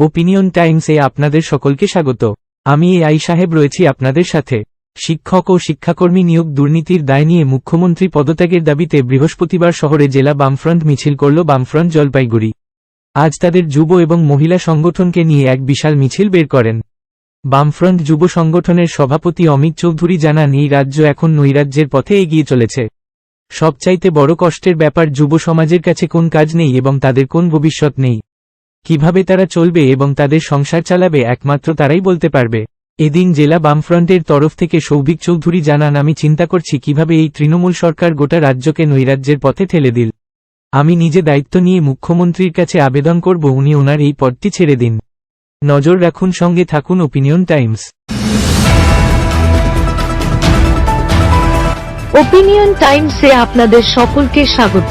Opinion টাইমসে আপনাদের সকলকে স্বাগত। আমি এ আই সাহেব রয়েছি আপনাদের সাথে। শিক্ষক ও শিক্ষাকর্মী নিয়োগ দুর্নীতির দায় নিয়ে মুখ্যমন্ত্রী পদত্যাগের দাবিতে বৃহস্পতিবার শহরে জেলা বামফ্রন্ট মিছিল করল বামফ্রন্ট জলপাইগুড়ি। আজ তাদের যুব এবং মহিলা সংগঠনকে নিয়ে এক বিশাল মিছিল বের করেন। বামফ্রন্ট যুব সংগঠনের সভাপতি অমিত চৌধুরী জানান, এই রাজ্য এখন নৈরাজ্যের পথে এগিয়ে চলেছে। সবচাইতে বড় কষ্টের ব্যাপার যুব সমাজের কাছে কোন কাজ নেই এবং তাদের কোন ভবিষ্যৎ নেই। কীভাবে তারা চলবে এবং তাদের সংসার চালাবে একমাত্র তারাই বলতে পারবে। এদিন জেলা বামফ্রন্টের তরফ থেকে সৌভিক চৌধুরী জানান, আমি চিন্তা করছি কীভাবে এই তৃণমূল সরকার গোটা রাজ্যকে নৈরাজ্যের পথে ঠেলে দিল। আমি নিজে দায়িত্ব নিয়ে মুখ্যমন্ত্রীর কাছে আবেদন করব, উনি ওনার এই পদটি ছেড়ে দিন। নজর রাখুন, সঙ্গে থাকুন ওপিনিয়ন টাইমস ওপিনিয়ন টাইমসে আপনাদের সকলকে স্বাগত।